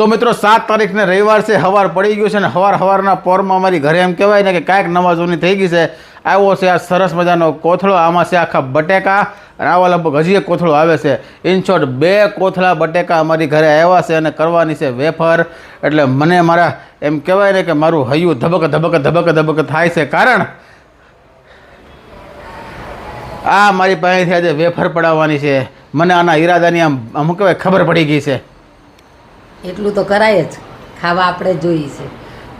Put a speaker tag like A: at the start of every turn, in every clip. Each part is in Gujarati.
A: તો મિત્રો, સાત તારીખને રવિવાર છે, હવાર પડી ગયું છે ને હવાર હવારના પોરમાં અમારી ઘરે એમ કહેવાય ને કે કાંઈક નવાજોની થઈ ગઈ છે. આવ્યો છે આ સરસ મજાનો કોથળો, આમાં છે આખા બટેકા અને આવા લગભગ હજી એક કોથળો આવે છે. ઇન શોર્ટ બે કોથળા બટેકા અમારી ઘરે આવ્યા છે અને કરવાની છે વેફર. એટલે મને મારા એમ કહેવાય ને કે મારું હૈયું ધબક ધબક ધબક ધબક થાય છે. કારણ આ મારી પાસેથી આજે વેફર પડાવવાની છે. મને આના ઈરાદાની આમ અમુક કહેવાય ખબર પડી ગઈ છે.
B: એટલું તો કરાય જ ખાવા આપણે જોઈએ છે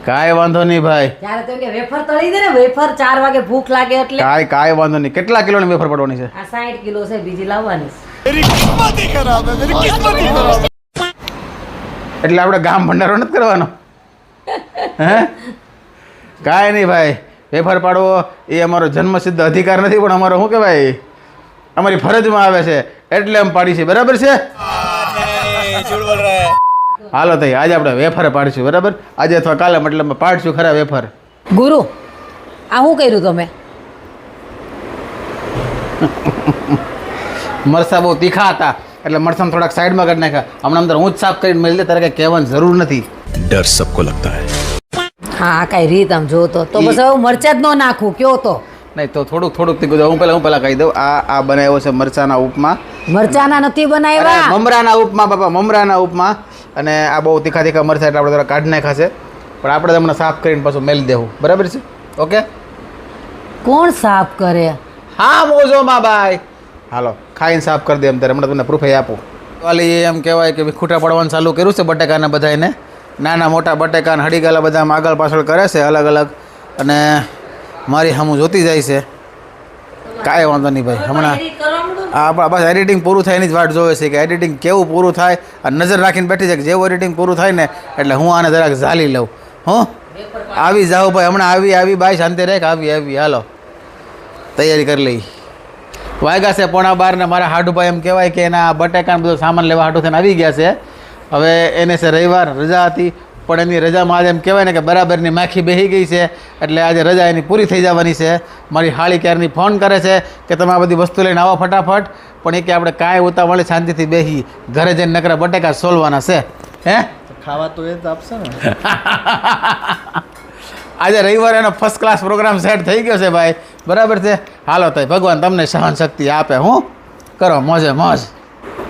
A: કાંઈ વાંધો નહીં ભાઈ
B: ત્યારે તો કે વેફર તળી દે ને વેફર ચાર વાગે ભૂખ લાગે એટલે
A: કાંઈ કાંઈ વાંધો નહીં કેટલા કિલોની વેફર પડવાની છે
B: આ સાઠ કિલો છે બીજી લાવવાની છે.
A: એટલે આપણે ગામ ભંડારો નથી કરવાનો હે કાંઈ નહીં ભાઈ વેફર પાડવો એ અમારો જન્મસિદ્ધ અધિકાર નથી પણ અમારો શું કહેવાય અમારી ફરજમાં આવે છે એટલે એમ પાડી છે બરાબર છે હાલો તઈ આજે આપણે વેફર પાડશું બરાબર? આજે અથવા કાલે મતલબ પાડશું ખરા વેફર.
B: ગુરુ આ શું કર્યું તમે?
A: મરસા બહુ તીખા હતા એટલે મરસામાં થોડાક સાઈડમાં કરી નાખ્યા. હમણાં અંદર હું સાફ કરીને મળી દે તારે કઈ કહેવાની જરૂર નથી.
C: ડર સબકો લગતા
B: હે. હા કઈ રીત આમ જોતો તો. બસ હવે મરચા જ ન નાખું કયો તો?
A: નહીં તો થોડુંક થોડુંક તીખું હું પેલા હું પેલા કહી દઉં આ આ બનાવ્યો છે મરચાના ઉપમા.
B: મરચાના નથી બનાવ્યા?
A: મમરાના ઉપમાં બાપા મમરાના ઉપમાં. અને આ બહુ તીખા તીખા મરચા એટલે આપણે થોડા કાઢી નાખાશે પણ આપણે હમણાં સાફ કરીને પાછું મેલી દેવું. બરાબર છે? ઓકે?
B: કોણ સાફ કરે?
A: હા મોજોમાં બાય હાલો ખાઈને સાફ કરી દે એમ ત્યારે. હમણાં તમને પ્રૂફ આપું. ખાલી એમ કહેવાય કે ખૂટા પડવાનું ચાલુ કર્યું છે બટેકાના બધાને નાના મોટા બટેકાના હડીગાલા બધા આગળ પાછળ કરે છે અલગ અલગ. અને મારી સામું જોતી જાય છે. કાંઈ વાંધો નહીં ભાઈ. હમણાં આ બસ એડિટિંગ પૂરું થાય એની જ વાટ જોવે છે કે એડિટિંગ કેવું પૂરું થાય અને નજર રાખીને બેઠી છે કે જેવું એડિટિંગ પૂરું થાય ને એટલે હું આને જરાક ઝાલી લઉં. હો? આવી જાઓ ભાઈ, હમણાં આવી આવી બાય શાંતિ રહે આવી આવી, હાલો. તૈયારી કરી લઈ. વાગ્યા છે પોણા બાર ને મારા હાડુભાઈ એમ કહેવાય કે એના બટેકાને બધો સામાન લેવા હાડુ થઈને આવી ગયા છે. હવે એને છે રવિવાર, રજા હતી. પણ એની રજામાં આજે એમ કહેવાય ને કે બરાબરની માખી બેહી ગઈ છે એટલે આજે રજા એની પૂરી થઈ જવાની છે. મારી હાળી ક્યારની ફોન કરે છે કે તમે આ બધી વસ્તુ લઈને આવો ફટાફટ પણ એ કે આપણે કાંઈ ઉતાવળે શાંતિથી બેસી ઘરે જઈને નકરા બટેકા સોલવાના છે. હે?
D: ખાવા તો એ જ આપશે ને.
A: આજે રવિવારે એનો ફર્સ્ટ ક્લાસ પ્રોગ્રામ સેટ થઈ ગયો છે ભાઈ. બરાબર છે? હાલો તો ભગવાન તમને સહન શક્તિ આપે હું? કરો મોજે મોજ.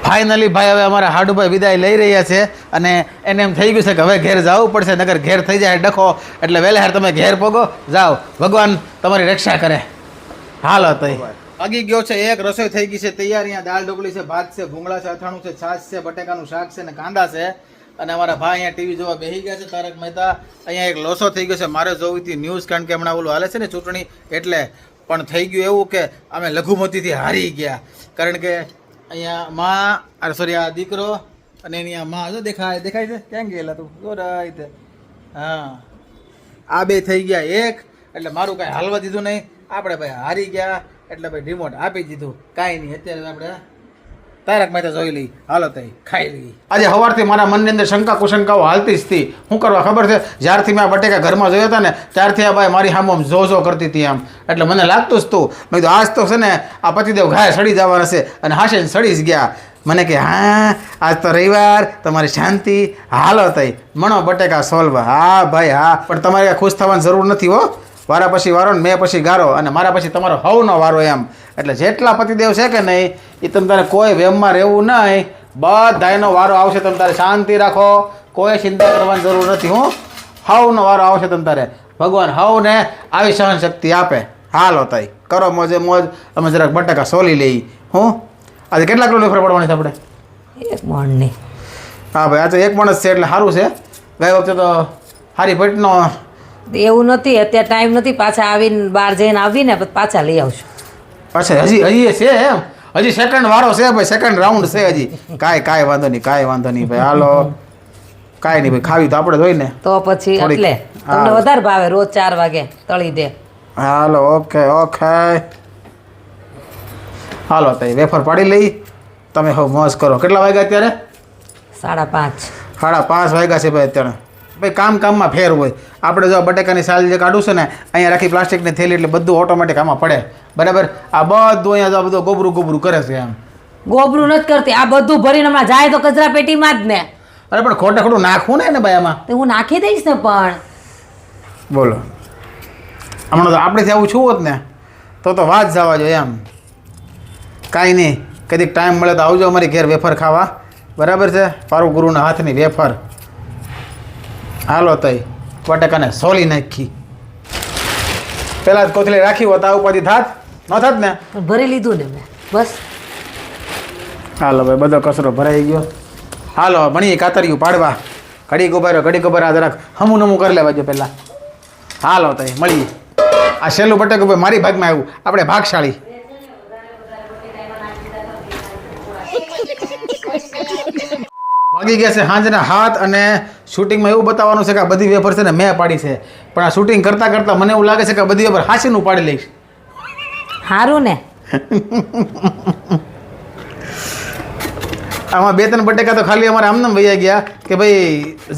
A: ફાઇનલી ભાઈ હવે અમારા હાડુભાઈ વિદાય લઈ રહ્યા છે અને એને એમ થઈ ગયું છે કે હવે ઘેર જવું પડશે નગર ઘેર થઈ જાય ડખો. એટલે વહેલા હાર તમે ઘેર પોગો, જાઓ. ભગવાન તમારી રક્ષા કરે. હાલો તઈ. અગી ગયો છે એક, રસોઈ થઈ ગઈ છે, તૈયાર. અહીંયા દાળ ઢોકળી છે, ભાત છે, ભૂંગળા છે, અથાણું છે, છાશ છે, બટેકાનું શાક છે ને કાંદા છે. અને અમારા ભાઈ અહીંયા ટીવી જોવા બેસી ગયા છે, તારક મહેતા. અહીંયા એક લોસો થઈ ગયો છે, મારે જોવી હતી ન્યૂઝ, કારણ કે હમણાં ઓલું હાલે છે ને ચૂંટણી, એટલે પણ થઈ ગયું એવું કે અમે લઘુમતીથી હારી ગયા. કારણ કે અહીંયા માં સોરી આ દીકરો અને એની આ માં, જો દેખાય દેખાય છે? ક્યાં ગયેલા તું? જો રીતે હા. આ બે થઈ ગયા એક, એટલે મારું કાંઈ હાલવા દીધું નહીં. આપણે ભાઈ હારી ગયા, એટલે ભાઈ રિમોટ આપી દીધું. કાંઈ નહીં, અત્યારે આપણે તારક મહેતા જોઈ લઈ. હાલો તઈ, ખાઈ લઈ. આજે સવારથી મારા મનની અંદર શંકા કુશંકાઓ હાલતી જ હતી. શું કરવા ખબર છે? જ્યારથી મેં આ બટેકા ઘરમાં જોયા હતા ને, ત્યારથી આ ભાઈ મારી આમ જો જો કરતી હતી આમ. એટલે મને લાગતું જ તું મેં કીધું, આજ તો છે ને, આ પતિદેવ ઘાય સડી જવાના છે અને હાશે સડી જ ગયા. મને કે, હા, આજ તો રવિવાર, તમારી શાંતિ. હાલો તઈ, મણો બટેકા સોલ્વ. હા, ભાઈ, હા, પણ તમારે ખુશ થવાની જરૂર નથી હો. વારા પછી વારો ને મેં પછી ગારો અને મારા પછી તમારો હવનો વારો એમ. એટલે જેટલા પતિદેવ છે કે નહીં એ તમે તારે કોઈ વેમમાં રહેવું નહીં. બધાનો વારો આવશે તમે તારે શાંતિ રાખો. કોઈ ચિંતા કરવાની જરૂર નથી હું. હવનો વારો આવશે તમે તારે. ભગવાન હવને આવી સહન શક્તિ આપે. હાલો તઈ કરો મોજે મોજ. અમે જરાક બટાકા સોલી લઈ. હું. આજે કેટલા કિલો વેફર પડવાની છે આપણે?
B: એક મણની.
A: હા ભાઈ આજે એક માણસ છે એટલે સારું છે. ગઈ વખતે તો હારી પેટનો
B: એવું નથી અત્યારે ટાઈમ નથી. પાછા આવીને બહાર જઈને આવીને પાછા લઈ આવશું.
A: અચ્છા હજી હજી છે એમ. હજી સેકન્ડ વારો છે ભાઈ સેકન્ડ રાઉન્ડ છે હજી. કાંઈ કાંઈ વાંધો નહીં કાંઈ વાંધો નહીં ભાઈ. હાલો. કાંઈ નહીં ભાઈ ખાવી તો આપણે જોઈ ને.
B: તો પછી એટલે તમને વધારે ભાવે રોજ ચાર વાગે તળી દે.
A: Hello okay okay. હાલો તઈ વેફર પાડી લઈ. તમે હવે મોજ કરો. કેટલા વાગ્યા અત્યારે?
B: સાડા પાંચ.
A: સાડા પાંચ વાગ્યા છે ભાઈ અત્યારે. ભાઈ કામ કામમાં ફેર હોય. આપણે જો બટેકાની સાલ જે કાઢું છે ને અહીંયા રાખી પ્લાસ્ટિકની થેલી એટલે બધું ઓટોમેટિક આમાં પડે. બરાબર? આ બધું અહીંયા જો બધું ગોબરું ગોબરું કરે છે એમ.
B: ગોબરું નથી કરતી. આ બધું ભરીને હમણાં જાય તો કચરા પેટીમાં જ ને.
A: અરે પણ ખોટે ખોટું નાખવું ને એને ભાઈ આમાં.
B: તો હું નાખી દઈશ ને પણ.
A: બોલો. હમણાં તો આપણેથી આવું છું હોત ને તો તો વાત જવા જોઈએ એમ. કાંઈ નહીં કદીક ટાઈમ મળે તો આવજો અમારી ઘેર વેફર ખાવા. બરાબર છે? પારું ગુરુના હાથની વેફર. હાલો તઈ બટાકાને સોલી નાખી. પહેલાં જ કોથળી રાખી હોત આ ઉપાધિ થાત? ન થાત ને?
B: પણ ભરી લીધું ને મેં બસ.
A: હાલો ભાઈ બધો કચરો ભરાઈ ગયો. હાલો ભણીએ કાતરિયું પાડવા. ઘડીક ઊભા રહ્યો ઘડીક ઊભા રહ્યો જરાક હમું નમું કરી લેવા જો પહેલાં. હાલો તઈ મળીએ. આ છેલ્લું બટેક ભાઈ મારી ભાગમાં આવ્યું. આપણે ભાગશાળી. વાગી ગયા છે સાંજના હાથ અને શૂટિંગમાં એવું બતાવવાનું છે કે આ બધી વેફર છે ને મેં પાડી છે. પણ આ શૂટિંગ કરતાં કરતાં મને એવું લાગે છે કે બધી વેફર હાસીનું પાડી લઈશ.
B: સારું ને.
A: આમાં બે ત્રણ બટેકા તો ખાલી અમારે આમને વૈયા ગયા કે ભાઈ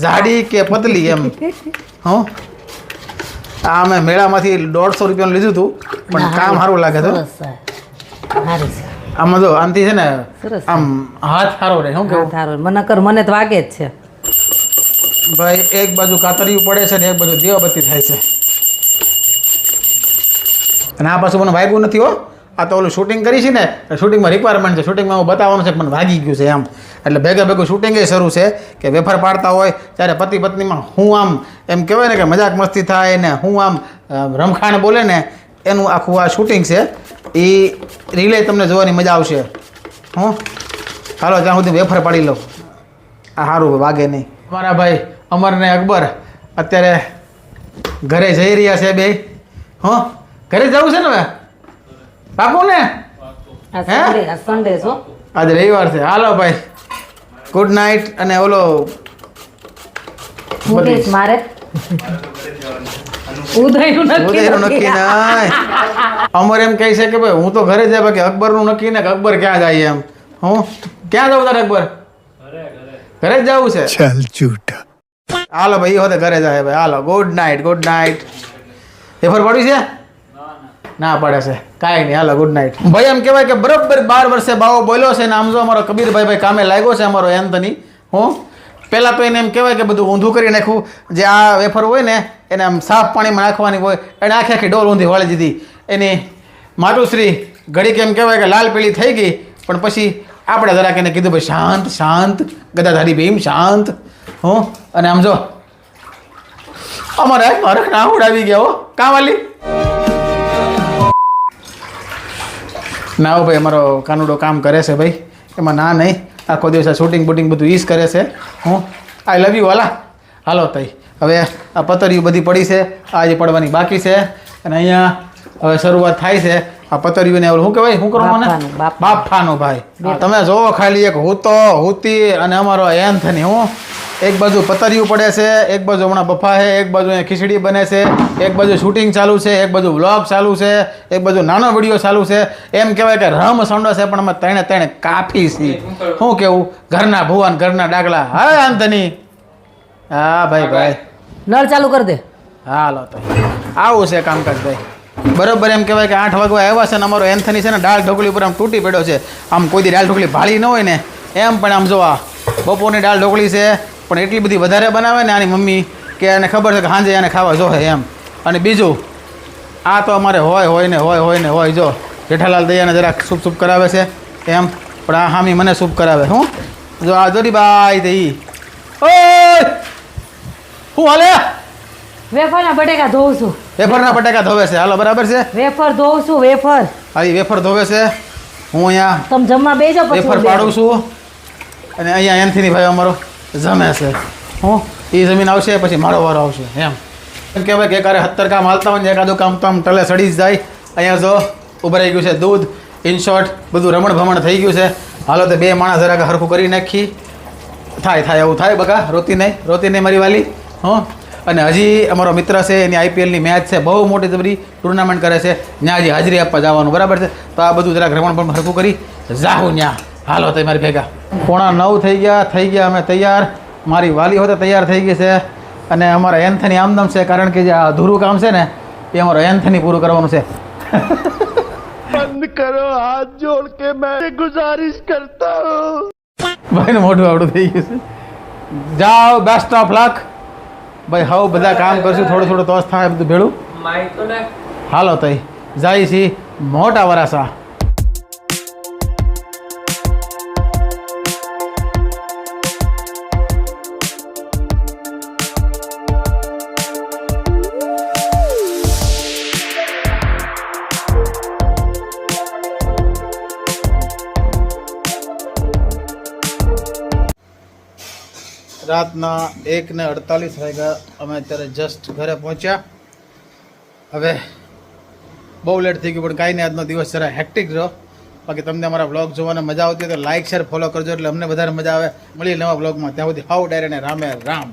A: જાડી કે પતલી એમ. હં? આ અમે મેળામાંથી દોઢસો રૂપિયાનું લીધું હતું પણ કામ સારું લાગે
B: તો. સારું છે
A: આમાં જો આમથી છે ને
B: સરસ.
A: આમ હાથ સારો રહે શું કેવું
B: સારો મને કર મને તો વાગે જ છે.
A: ભાઈ એક બાજુ કાતરિયું પડે છે ને એક બાજુ દીવાબત્તી થાય છે. અને આ પાછું મને વાગ્યું નથી હો. આ તો ઓલું શૂટિંગ કરી છે ને શૂટિંગમાં રિક્વાયરમેન્ટ છે. શૂટિંગમાં હું બતાવવાનું છે પણ વાગી ગયું છે એમ. એટલે ભેગા ભેગું શૂટિંગ એ શરૂ છે કે વેફર પાડતા હોય ત્યારે પતિ પત્નીમાં હું આમ એમ કહેવાય ને કે મજાક મસ્તી થાય ને હું આમ રમખાણ બોલે ને એનું આખું આ શૂટિંગ છે એ રિલે તમને જોવાની મજા આવશે. હું? હાલો ત્યાં સુધી વેફર પાડી લઉં આ સારું વાગે નહીં. મારા ભાઈ અમર ને અકબર અત્યારે ઘરે જઈ રહ્યા છે બે. હં? ઘરે જવું છે ને હવે? પાકું ને હે? આજે રવિવાર છે. હાલો ભાઈ. ગુડ નાઇટ અને ઓલો
B: મારે. ઉદયનું
A: અમર એમ કહે છે કે ભાઈ હું તો ઘરે જાય કે અકબરનું નક્કી ને અકબર ક્યાં જાય એમ. હું? ક્યાં જાઉં તારે અકબર? ઘરે જ જવું છે?
C: ચાલ જૂઠા.
A: હાલો ભાઈ હોતે ઘરે જાય ભાઈ. હાલો ગુડ નાઇટ ગુડ નાઇટ એ ફર છે? ના પડે છે. કાંઈ નહીં હાલો ગુડ નાઇટ ભાઈ એમ કહેવાય કે બરાબર બાર વર્ષે બાવો બોલ્યો છે ને આમ જો અમારો કબીરભાઈ ભાઈ કામે લાગ્યો છે અમારો એન્થની હું? પહેલાં તો એને એમ કહેવાય કે બધું ઊંધું કરી નાખું જે આ વેફર હોય ને એને આમ સાફ પાણીમાં નાખવાની હોય, એને આખી આખી ડોલ ઊંધી વાળી દીધી. એની માતુશ્રી ઘડીક એમ કહેવાય કે લાલ પીળી થઈ ગઈ, પણ પછી આપણે જરાક એને કીધું, ભાઈ શાંત શાંત ગદાધારી ભીમ, શાંત. હું, અને આમ જો, અમારે હરખ ના ઉડાવી ગયા હો કા વાલી ના હો ભાઈ, અમારો કાનુડો કામ કરે છે ભાઈ, એમાં ના નહીં. આખો દિવસ શૂટિંગ બૂટિંગ બધું ઈસ કરે છે. હું આઈ લવ યુ વાલા. હાલો, તઈ. હવે આ પતરીઓ બધી પડી છે આ જે પડવાની બાકી છે અને અહીંયા હવે શરૂઆત થાય છે. આ પતરીઓને ઓલું શું કહેવાય? શું કરો
B: મને? બાફાનું.
A: ભાઈ. તમે જોવો ખાલી એક હુતો હુતી અને અમારો એન્થની હું. એક બાજુ પતરિયું પડે છે એક બાજુ હમણાં બફા છે એક બાજુ અહીંયા ખીચડી બને છે એક બાજુ શૂટિંગ ચાલુ છે એક બાજુ વ્લોગ ચાલુ છે એક બાજુ નાનો વીડિયો ચાલુ છે. એમ કહેવાય કે રમ સંડો છે પણ અમે ત્રણે ત્રણે કાફી છીએ. શું કેવું? ઘરના ભુવન ઘરના ડાગલા. હા આંધની હા ભાઈ ભાઈ.
B: નળ ચાલુ કરી દે.
A: હાલો તો. આવું છે કામકાજ ભાઈ. બરોબર એમ કહેવાય કે આઠ વાગવા આવ્યા છે ને અમારો એન્થની છે ને દાળ ઢોકળી ઉપર આમ તૂટી પડ્યો છે. આમ કોઈ દી દાળ ઢોકળી ભાળી ન હોય ને, એમ પણ આમ જોવા. બપોરની દાળ ઢોકળી છે, પણ એટલી બધી વધારે બનાવે ને આની મમ્મી કે એને ખબર છે કે સાંજે એને ખાવા જોહે એમ. અને બીજું, આ તો અમારે હોય હોય ને, હોય હોય ને, હોય જો. જેઠાલાલ દયાને જરાક સૂપ સૂપ કરાવે છે એમ, પણ આ હામી મને સૂપ કરાવે. હું? જો આ જોરી બાઈ તે ઈ. ઓય! હું હાલે?
B: વેફરના બટેકા ધોઉં છું.
A: વેફરના બટેકા ધોવે છે. હાલો બરાબર છે?
B: વેફર ધોઉં છું વેફર.
A: હા વેફર ધોવે છે. હું અહીંયા
B: તમે જમવા બેજો પછી
A: વેફર પાડું છું. અને અહીંયા એનથી ભાઈ અમારો જમે છે. હું? એ જમીન આવશે પછી મારો વારો આવશે એમ. એમ કહેવાય કે એકારે સત્તર કામ હાલતા હોય ને એકાદું કામ તો આમ ટલે સડી જ જાય. અહીંયા જો ઉભરાઈ ગયું છે દૂધ ઇન શોર્ટ બધું રમણ ભમણ થઈ ગયું છે. હાલો તો બે માણસ જરાક હરખું કરી નાખી. થાય થાય એવું થાય બકા રોતી નહીં રોતી નહીં મારી વાલી. હં? અને હજી અમારો મિત્ર છે એની આઈપીએલની મેચ છે બહુ મોટી બધી ટુર્નામેન્ટ કરે છે. ત્યાં હજી હાજરી આપવા જવાનું બરાબર છે? તો આ બધું જરાક રમણ પણ હરખું કરી જાહુ ન્યા. હાલો તમે મારી ભેગા. પોણા નવ થઈ ગયા થઈ ગયા અમે તૈયાર. મારી વાલી હોતે તૈયાર થઈ ગઈ છે. અને અમારા એન્થની આમદમ છે કારણ કે જે અધૂરું કામ છે ને એ અમારો એન્થની પૂરું કરવાનું છે.
C: બંધ કરો હાથ જોડ કે મેં ગુજારિશ કરતા. હું
A: ભાઈ મોઢું આવડું થઈ ગયું છે. જાઓ બેસ્ટ ઓફ લક ભાઈ હવે બધા કામ કરશું થોડું થોડું તોસ થાય બધું ભેળું. હાલો તઈ જાય છી મોટા વરાસા. રાતના એક ને અડતાલીસ વાગ્યા અમે અત્યારે જસ્ટ ઘરે પહોંચ્યા. હવે બહુ લેટ થઈ ગયું, પણ કાંઈ નહીં, આજનો દિવસ જરા હેક્ટિક રહ્યો. બાકી તમને અમારા બ્લોગ જોવાને મજા આવતી હોય તો લાઇક શેર ફોલો કરજો એટલે અમને વધારે મજા આવે. મળીએ નવા બ્લોગમાં ત્યાં સુધી હાઉ ડાયરે રામે રામ.